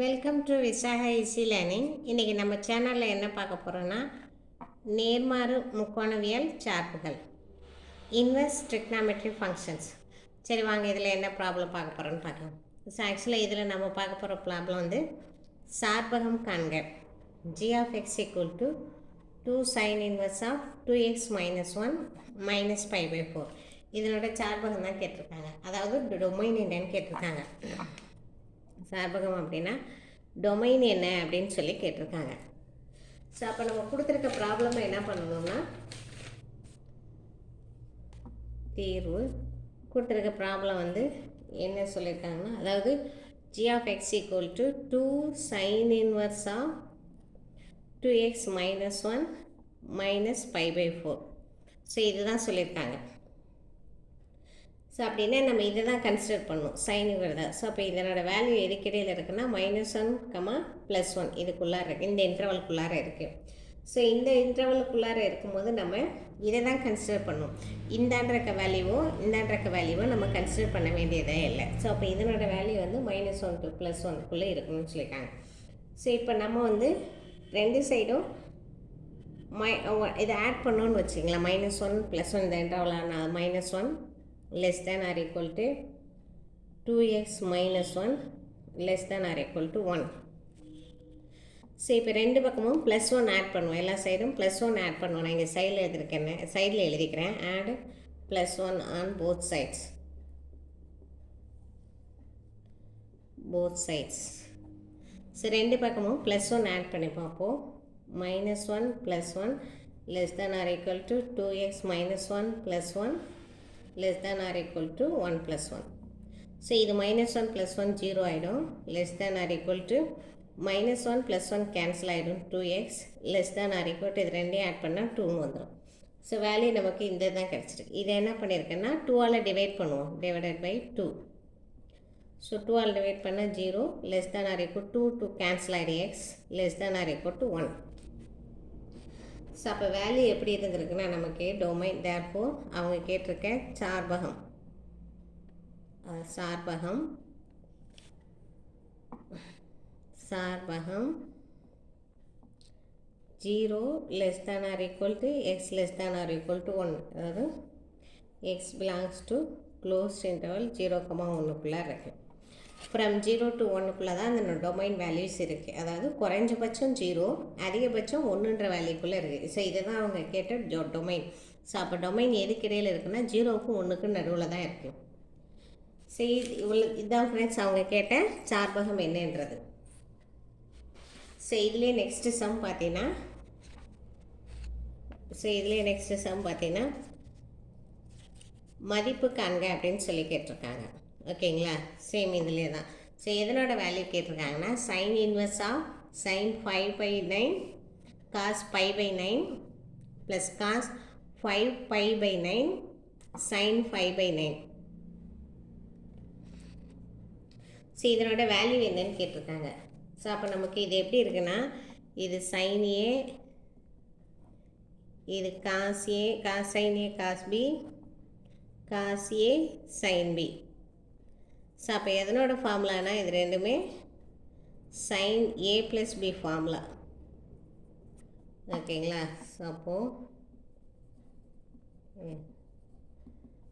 Welcome to Visaka easy learning இன்றைக்கி நம்ம சேனலில் என்ன பார்க்க போகிறோன்னா நேர்மாறு முக்கோணவியல் சார்புகள். இன்வெர்ஸ் ட்ரிக்னாமெட்ரி ஃபங்க்ஷன்ஸ் சரி வாங்க இதில் என்ன ப்ராப்ளம் பார்க்க போகிறோன்னு பார்க்கலாம். ஸோ ஆக்சுவலாக இதில் நம்ம பார்க்க போகிற ப்ராப்ளம் வந்து சார்பகம் காண்க. G of X equal to two sine inverse of two X minus one minus five by four இதனோட சார்பகம் தான் கேட்டிருக்காங்க. அதாவது டொமைன் என்னன்னு கேட்டிருக்காங்க. சார்பகம் அப்படின்னா டொமைன் என்ன அப்படின்னு சொல்லி கேட்டிருக்காங்க. ஸோ அப்போ நம்ம கொடுத்துருக்க ப்ராப்ளமை என்ன பண்ணணும்னா தீர்வு கொடுத்துருக்க ப்ராப்ளம் வந்து என்ன சொல்லியிருக்காங்கன்னா அதாவது G of X equal to two sine inverse of two X minus one minus five by four so இதுதான் சொல்லியிருக்காங்க. ஸோ அப்படின்னா நம்ம இதை தான் கன்சிடர் பண்ணணும் சைன் ஸோ அப்போ இதனோட வேல்யூ எதுக்கிடையில் இருக்குன்னா minus one comma plus one இதுக்குள்ளார இருக்குது இந்த இன்டர்வலுக்குள்ளார இருக்குது ஸோ இந்த இன்டர்வலுக்குள்ளார இருக்கும்போது நம்ம இதை தான் கன்சிடர் பண்ணணும் இந்தாண்டிருக்க வேல்யூவும் இந்தாண்டிருக்க வேல்யூவும் நம்ம கன்சிடர் பண்ண வேண்டியதே இல்லை. ஸோ அப்போ இதனோட வேல்யூ வந்து மைனஸ் ஒன் டு ப்ளஸ் ஒன்க்குள்ளே இருக்கணும்னு சொல்லியிருக்காங்க. ஸோ இப்போ நம்ம வந்து ரெண்டு சைடும் மை இதை ஆட் பண்ணோன்னு வச்சிங்களேன் மைனஸ் ஒன் ப்ளஸ் ஒன் இந்த இன்டர்வலான minus one less than or equal to 2x minus 1 less than or equal to 1 so இப்போ ரெண்டு பக்கமும் ப்ளஸ் ஒன் ஆட் பண்ணுவோம். எல்லா சைடும் ப்ளஸ் ஒன் ஆட் பண்ணுவோம். நான் இங்கே சைடில் எழுதிருக்கேன். சைடில் எழுதிக்கிறேன். Add plus one on both sides both sides so ரெண்டு பக்கமும் ப்ளஸ் ஒன் ஆட் பண்ணிப்போம் அப்போது minus one plus one less than or equal to two X minus one plus one less than or equal to one plus one so இது minus one plus one zero ஆகிடும் less than or equal to minus one plus one cancel ஆகிடும் two X less than or equal to இது ரெண்டையும் add பண்ணால் டூன்னு வந்துடும் so value நமக்கு இந்த தான் கிடச்சிருக்கு. இதை என்ன பண்ணியிருக்கேன்னா டூவால் டிவைட் பண்ணுவோம். டிவைடட் பை டூ ஸோ டூவால் டிவைட் பண்ணால் zero less than or equal to two cancel ஆகிடும் X less than or equal to one so அப்போ வேல்யூ எப்படி இருந்திருக்குன்னா நமக்கு டொமைன் தேர்ஃபோ அவங்க கேட்டிருக்க சார்பகம். சார்பகம். சார்பகம் zero less than or equal to X less than or equal to one அதாவது X belongs to close interval zero comma ஒன்றுக்குள்ளே இருக்குது ஃப்ரம் ஜீரோ டு ஒன்றுக்குள்ளே தான் அந்த டொமைன் வேல்யூஸ் இருக்குது அதாவது குறைஞ்சபட்சம் ஜீரோ அதிகபட்சம் ஒன்றுன்ற வேல்யூக்குள்ளே இருக்குது ஸோ இதை தான் அவங்க கேட்ட ஜோ டொமைன் ஸோ அப்போ டொமைன் எதுக்கு இடையில் இருக்குன்னா ஜீரோவுக்கும் ஒன்றுக்கும் நடுவில் தான் இருக்குது ஸோ இது இவ்வளோ இதுதான் ஃப்ரெண்ட்ஸ் அவங்க கேட்ட சார்பகம் என்னன்றது. ஸோ இதுலேயே நெக்ஸ்ட்டு சம் பார்த்தீங்கன்னா ஸோ இதுலேயே நெக்ஸ்ட்டு சம் பார்த்தீங்கன்னா மதிப்பு காண்க அப்படின்னு சொல்லி கேட்டிருக்காங்க. ஓகேங்களா? சேம் இதுலேயே தான் ஸோ எதனோட value கேட்டிருக்காங்கன்னா sine inverse of sine five by nine cos five by nine plus cos five five by nine sine five by nine so இதனோட வேல்யூ என்னன்னு கேட்டிருக்காங்க. ஸோ அப்போ நமக்கு இது எப்படி இருக்குன்னா இது சைன் ஏ இது cos A cos sine A cos B cos A sine B so அப்போ எதனோட ஃபார்முலானா இது ரெண்டுமே sine A plus B formula ஓகேங்களா? ஸோ அப்போது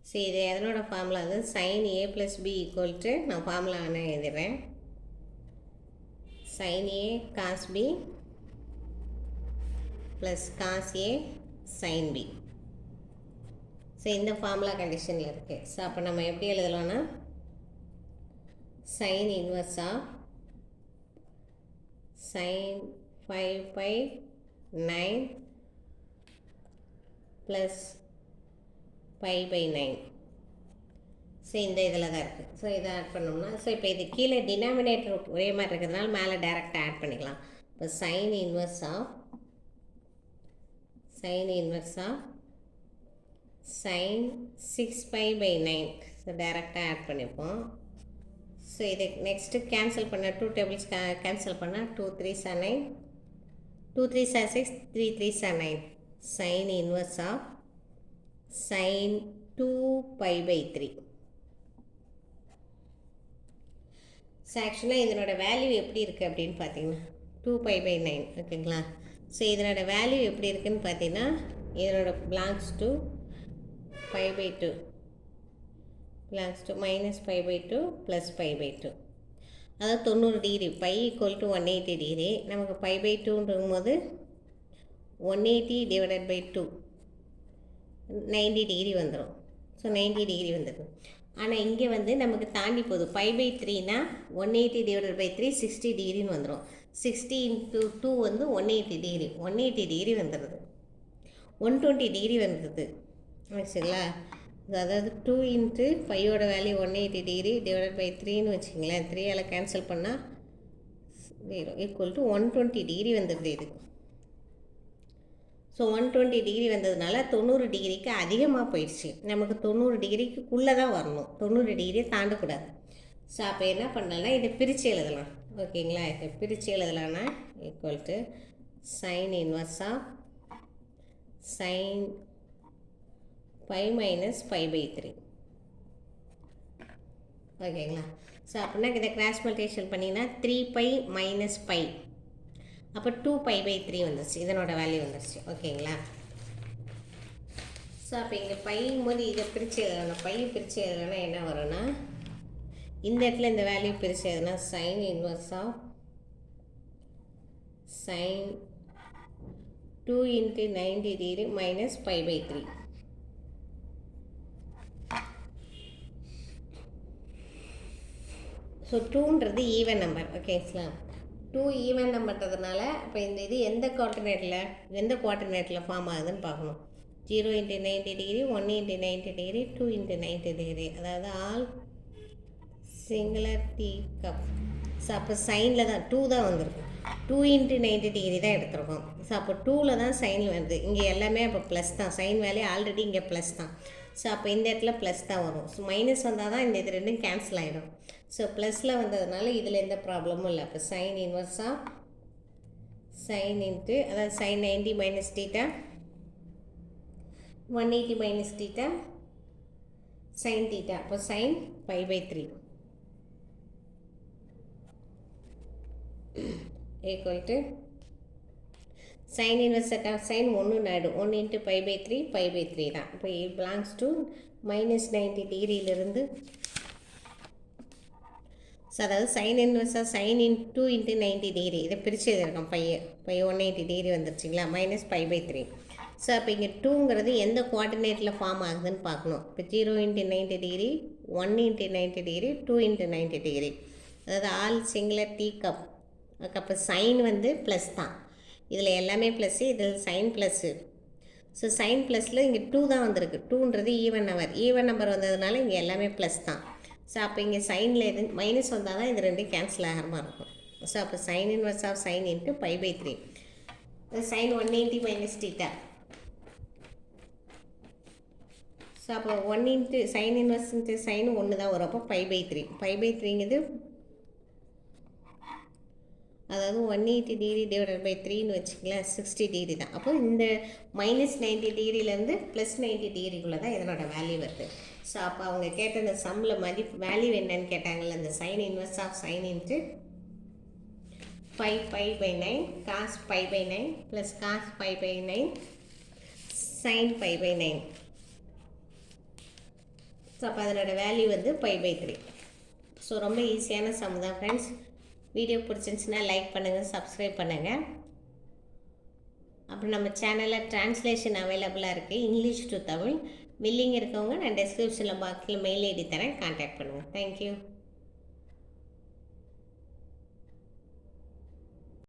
சரி இது எதனோட ஃபார்முலா அது sine A plus B equal to நான் ஃபார்முலா வேணால் எழுதுறேன் sine A cos B plus cos A sine B so இந்த ஃபார்முலா கண்டிஷனில் இருக்குது ஸோ அப்போ நம்ம எப்படி எழுதலாம்னா sine inverse of sin 5 pi 9 plus pi by 9 so இந்த இதில் தான் இருக்குது ஸோ இதை ஆட் பண்ணோம்னா ஸோ இப்போ இது கீழே டினாமினேட்டர் ஒரே மாதிரி இருக்கிறதுனால மேலே டேரெக்டாக ஆட் பண்ணிக்கலாம். இப்போ sine inverse of sine inverse of sine six five by nine so டேரெக்டாக ஆட் பண்ணிப்போம். ஸோ இதை நெக்ஸ்ட்டு கேன்சல் பண்ண டூ டேபிள்ஸ் கே கேன்சல் பண்ணால் two three sir nine two three sir six three three sir nine sine inverse of sine two pi by three so ஆக்சுவலாக இதனோட value எப்படி இருக்குது அப்படின்னு பார்த்தீங்கன்னா டூ பை பை நைன் ஓகேங்களா? ஸோ இதனோட வேல்யூ எப்படி இருக்குன்னு பார்த்தீங்கன்னா இதனோட belongs two five by two plus two minus five by two plus five by two அதாவது தொண்ணூறு degree pi equal to one eighty degree நமக்கு ஃபைவ் பை டூன்றும் போது one eighty divided by two ninety degree வந்துடும் so ninety degree வந்துடும் ஆனால் இங்கே வந்து நமக்கு தாண்டி போகுது. Five by த்ரீனா one eighty divided by three sixty டிகிரின்னு வந்துடும் சிக்ஸ்டி இன்ட்டு டூ வந்து one eighty degree one eighty degree வந்துடுது ஒன் டுவெண்ட்டி டிகிரி வந்துடுது சரிங்களா? அதாவது two into ஃபைவோட value one eighty degree divided by த்ரீன்னு வச்சிங்களேன் த்ரீயால் கேன்சல் பண்ணால் zero equal to one twenty degree வந்துடுது இது. ஸோ ஒன் டுவெண்ட்டி டிகிரி வந்ததுனால தொண்ணூறு டிகிரிக்கு அதிகமாக போயிடுச்சு. நமக்கு தொண்ணூறு டிகிரிக்குள்ளே தான் வரணும். தொண்ணூறு டிகிரியை தாண்டக்கூடாது. ஸோ அப்போ என்ன பண்ணலாம்னா இதை பிரித்து எழுதலாம். ஓகேங்களா? இதை பிரித்து எழுதலாம்னா equal to sine inverse of sine five minus five by three ஓகேங்களா ஸோ அப்படின்னா இதை கிராஸ் மல்டிஷன் பண்ணிங்கன்னா த்ரீ பை மைனஸ் பை அப்போ டூ பை பை த்ரீ வந்துருச்சு. இதனோட வேல்யூ வந்துருச்சு. ஓகேங்களா ஸோ அப்போ இங்கே பையும் போது இதை பிரித்து எழுதணும். பை பிரித்து எழுதணும்னா என்ன வரும்னா இந்த இடத்துல இந்த வேல்யூ பிரித்து எழுதுனா sine inverse of sine two into ninety degree minus five by three so டூன்றது even number ஓகேங்களா டூ ஈவன் நம்பர்ன்றதுனால இப்போ இந்த இது எந்த குவார்டினேட்டில் எந்த குவார்டினேட்டில் ஃபார்ம் ஆகுதுன்னு பார்க்கணும். Zero into ninety degree one into ninety degree two into ninety degree அதாவது all singular tea cup so அப்போ சைனில் தான் டூ தான் வந்திருக்கும். டூ இன்ட்டு நைன்டி டிகிரி தான் எடுத்திருக்கோம். ஸோ அப்போ டூவில் தான் சைன் வருது. இங்கே எல்லாமே அப்போ ப்ளஸ் தான். சைன் வேலையே ஆல்ரெடி இங்கே ப்ளஸ் தான். ஸோ அப்போ இந்த இடத்துல ப்ளஸ் தான் வரும். ஸோ மைனஸ் வந்தால் தான் இந்த இது ரெண்டும் கேன்சல் ஆகிடும் ஸோ ப்ளஸில் வந்ததுனால இதில் எந்த ப்ராப்ளமும் இல்லை. அப்போ சைன் இன்வர்ஸாக சைன் இன்ட்டு அதாவது sine ninety minus theta one eighty minus theta sine theta அப்போ sine five by three equal to sine inverse set of sine ஒன்று ஆகிடும் one into five by three five by three தான். இப்போ it belongs to minus ninety டிகிரியிலிருந்து so அதாவது sine இன்வெர்ஸாக sine in two into ninety degree இதை பிரித்து எழுதியிருக்கோம். பையன் by one eighty degree வந்துருச்சுங்களா? Minus five by three so அப்போ இங்கே டூங்கிறது எந்த குவார்டினேட்டில் ஃபார்ம் ஆகுதுன்னு பார்க்கணும். இப்போ zero into ninety degree one into ninety degree two into ninety degree அதாவது ஆல் சிங்குலர் டீ கப் அப்போ சைன் வந்து ப்ளஸ் தான். இதில் எல்லாமே ப்ளஸ்ஸு இதில் சைன் ப்ளஸ்ஸு ஸோ சைன் ப்ளஸில் இங்கே டூ தான் வந்திருக்கு. டூன்றது ஈவன் நம்பர் ஈவன் நம்பர் வந்ததுனால இங்கே எல்லாமே ப்ளஸ் தான். ஸோ அப்போ இங்கே சைனில் எது மைனஸ் வந்தால் தான் இது ரெண்டும் கேன்சல் ஆகிற மாதிரி இருக்கும். ஸோ அப்போ sine inverse of sine into pi by three sine one eighty minus theta so அப்போ one into sine inverse into sine ஒன்று தான் வரும். அப்போ five by three five by த்ரீங்கிறது அதாவது one eighty degree divided by த்ரீன்னு வச்சுக்கலாம் sixty degree தான். அப்போ இந்த மைனஸ் நைன்ட்டி டிகிரிலேருந்து ப்ளஸ் நைன்ட்டி டிகிரிக்குள்ளே தான் இதனோட வேல்யூ வருது. ஸோ அப்போ அவங்க கேட்ட அந்த சம்மில் மதிப்பு வேல்யூ என்னன்னு கேட்டாங்கல்ல அந்த sine inverse of sine into five five by nine cos five by nine plus cos five by nine sine five by nine so அப்போ அதனோட வேல்யூ வந்து ஃபைவ் பை த்ரீ ஸோ ரொம்ப ஈஸியான சம் தான் ஃப்ரெண்ட்ஸ் வீடியோ பிடிச்சிருந்துச்சின்னா like பண்ணுங்கள் subscribe பண்ணுங்கள் அப்புறம் நம்ம சேனலில் ட்ரான்ஸ்லேஷன் அவைலபிளாக இருக்குது இங்கிலீஷ் டு தமிழ். வில்லிங் இருக்கவங்க நான் டெஸ்கிரிப்ஷனில் பாக்ஸில் மெயில் ஐடி தரேன் கான்டாக்ட் பண்ணுங்கள் தேங்க்யூ